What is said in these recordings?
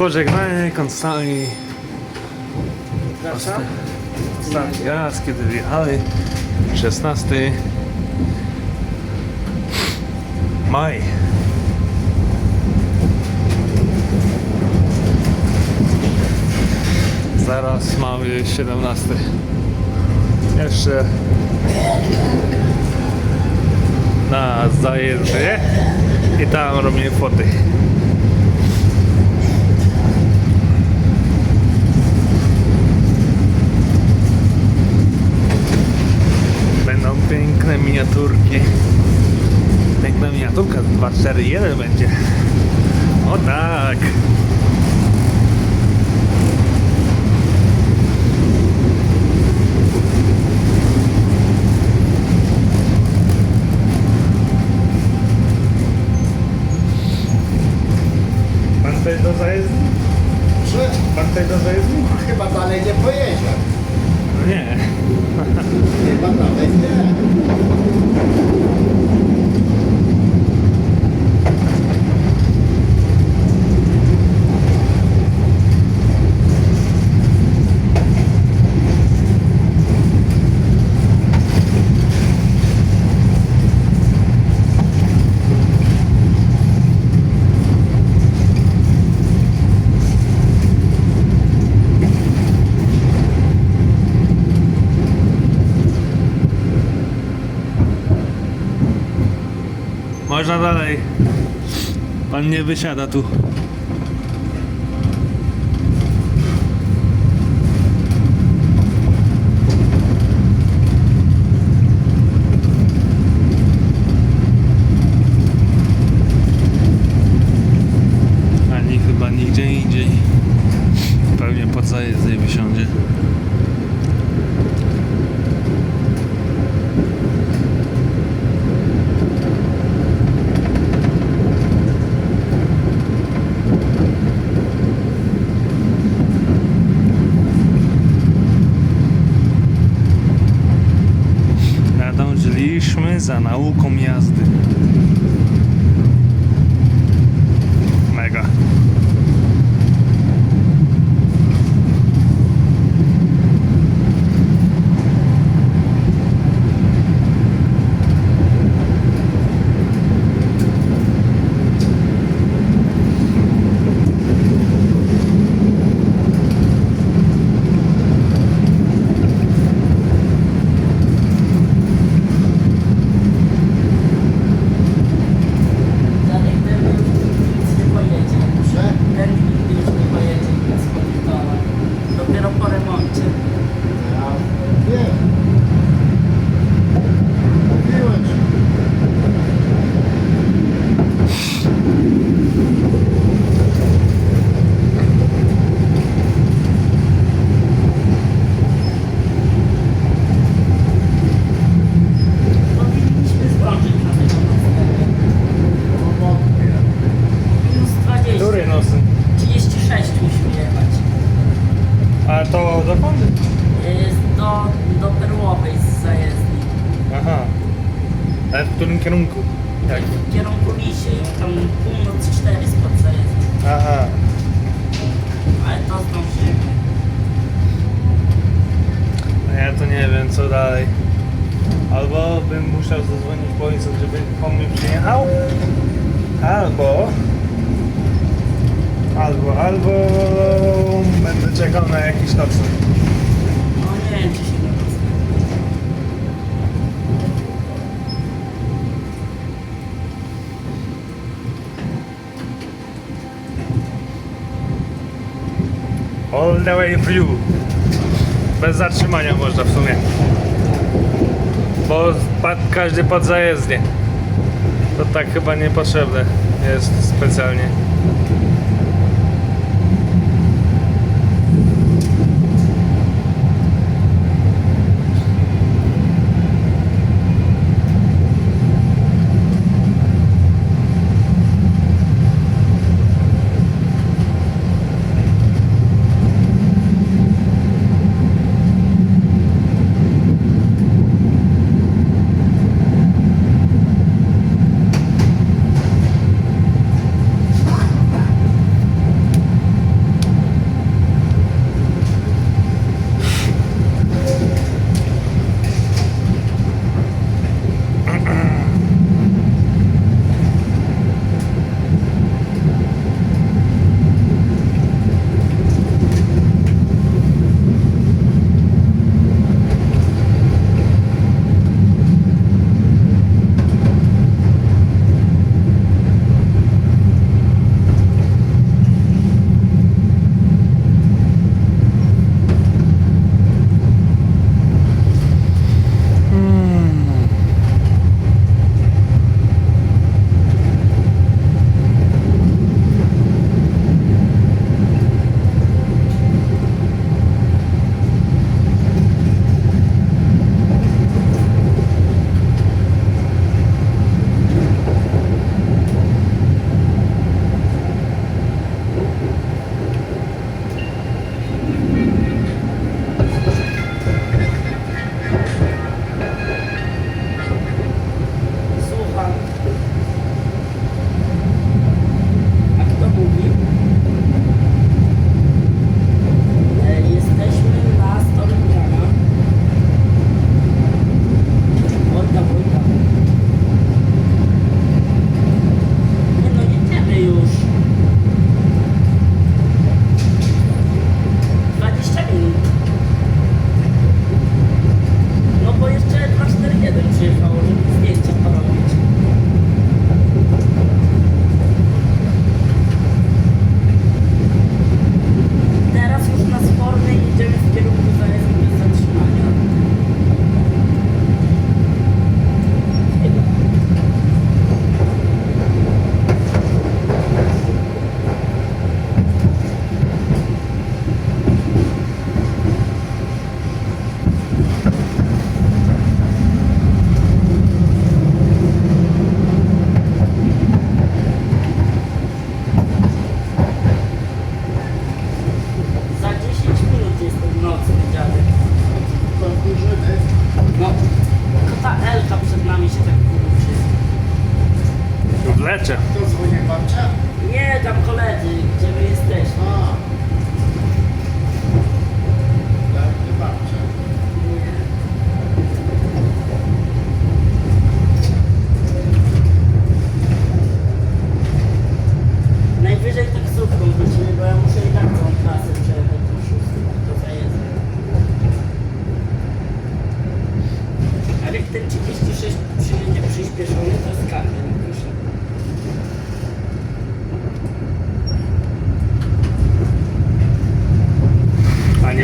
Pożegnanie Konstali. Ostatni raz, kiedy wjechali. 16 maj. Zaraz mamy 17. Jeszcze na zajeździe i tam robimy foty. Miniaturki. Piękna miniaturka 241 będzie. O tak. Pan też do zajezdni? Że Pan też do zajezdni? chyba dalej nie pojedzie. No Można dalej. Pan nie wysiada tu. Ani chyba nigdzie indziej. Pewnie pod zajezdem wysiądzie. To dokąd? Jest do, do Perłowej z zajezdni. Aha. Ale w którym kierunku? Jak? W kierunku Lisie. Tam północ 4 spod zajezdni. Aha. Ale to zdążymy. No ja to nie wiem co dalej. Albo bym musiał zadzwonić policję, żeby on mi przyjechał. Albo... Albo, albo czekał na jakiś nocny. No nie wiem, czy się da dostać. All the way you. Bez zatrzymania można w sumie. Bo każdy pod zajezdnie. To tak chyba niepotrzebne jest specjalnie.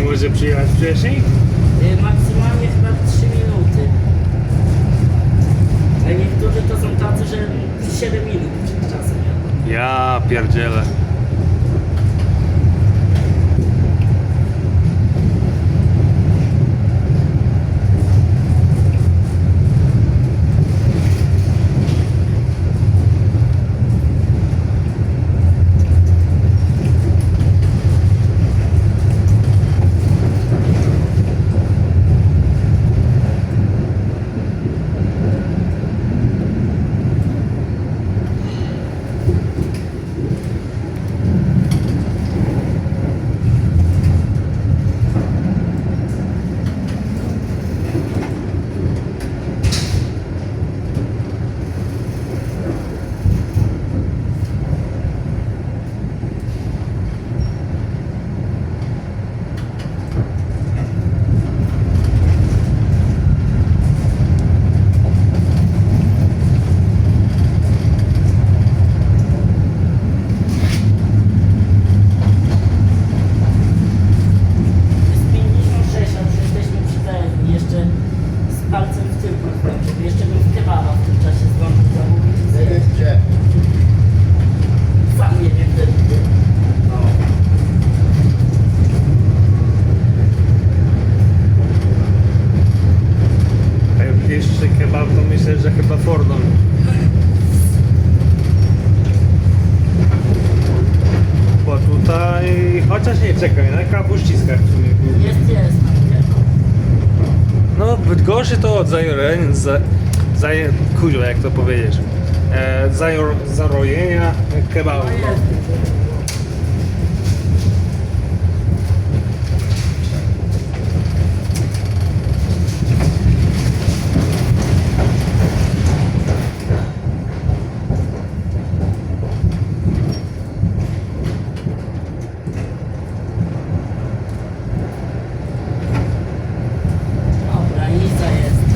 Może przyjechać wcześniej? Y, Maksymalnie chyba 3 minuty. A niektórzy to są tacy, że 7 minut czasem jadą. Ja pierdzielę. Jest 56, a już jesteśmy przy zajezdni. Jeszcze z palcem w tył pachnąłem, żeby jeszcze bym w kebaba w tym czasie zdążył zamówić. Nie wiem gdzie. Sam nie wiem, gdzie. No. A jak jeszcze kebab, to myślę, że chyba Fordon. Bo tutaj... Chociaż nie, czekaj, na kapuściskach w sumie był. Jest, jest. Bydgoszczy to od za, zaje, kurwa, jak to powiedzieć, e, zajor, zarojenia kebabu. No jest. Dobra, i zajeżdżam.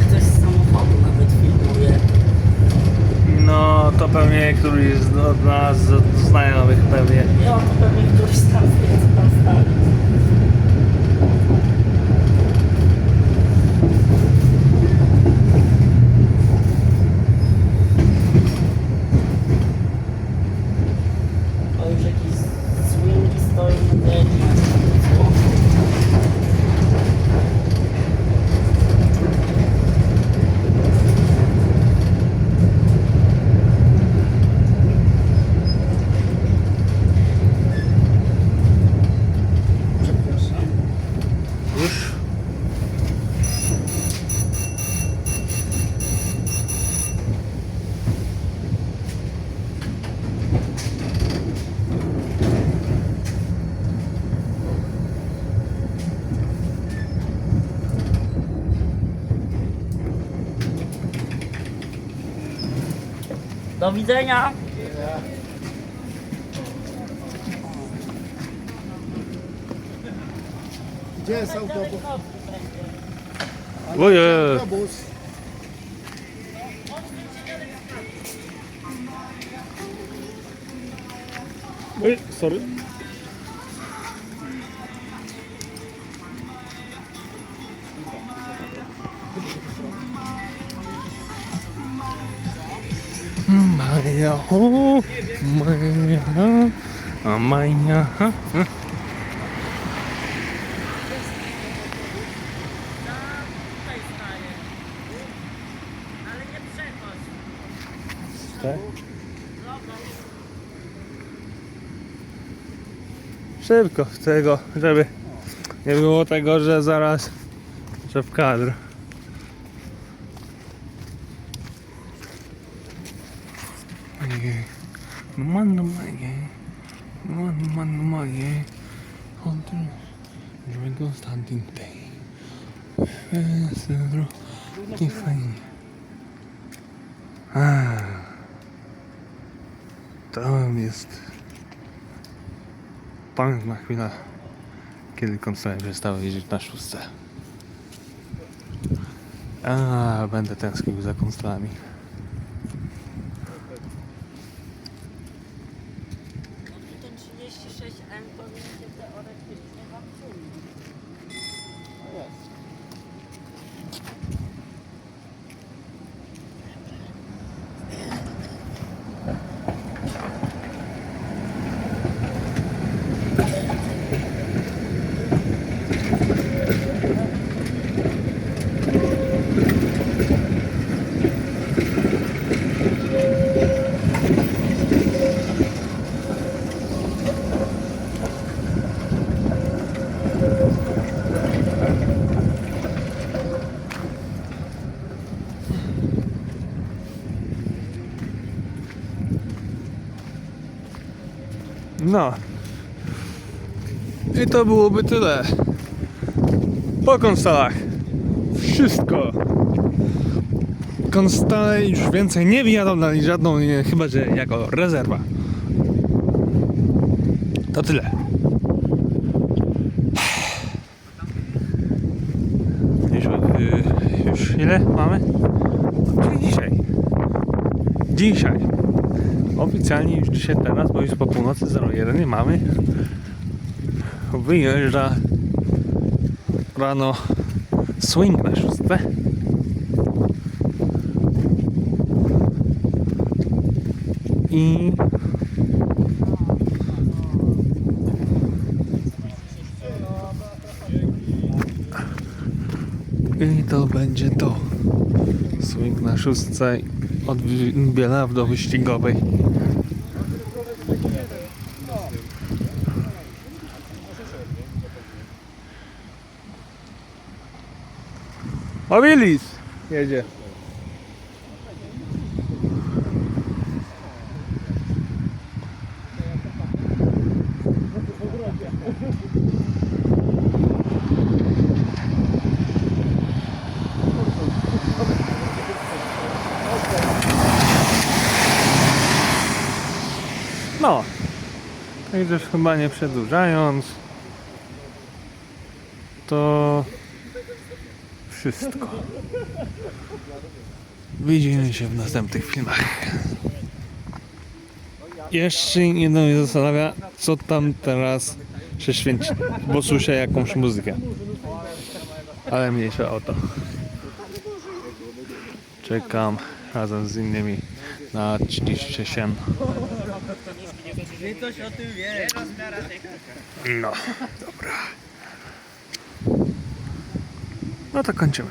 Ktoś z samochodu nawet filmuje. No, to pewnie któryś z od nas z- znajomych pewnie. Ja to pewnie któryś tam wie, co Do widzenia! Gdzie jest autobus? Ojej. autobus? Oj, sorry. Maja, o, Maja, a Maja, ha, ha. Tak? Szybko tego, żeby nie było tego, że zaraz, że w kadr. Ojej, no man, no moje, no man, no man, no moje, Hunter, Standing Day. Pedro, que fajnie. A, tam jest piękna chwila, kiedy konsolę przestały jeździć na szóstce. A, będę tęsknił za konsolami. No. I to byłoby tyle. Po konsolach. Wszystko. Konstale już więcej nie wjadą na żadną linię, chyba że jako rezerwa. To tyle. Już, y, już ile mamy? Dzisiaj. Dzisiaj. Oficjalnie już dzisiaj teraz, bo już po północy 01 nie mamy. Wyjeżdża rano swing na szóstce. I I to będzie to. Swing na szóstce od Bielaw do wyścigowej. Mobilis jedzie. No. Także chyba nie przedłużając. To wszystko. Widzimy się w następnych filmach. Jeszcze jedno mnie zastanawia, co tam teraz się święci, bo słyszę jakąś muzykę. Ale mniejsza o to. Czekam razem z innymi na 37. Ty coś o tym wiesz. No, dobra. No to kończymy.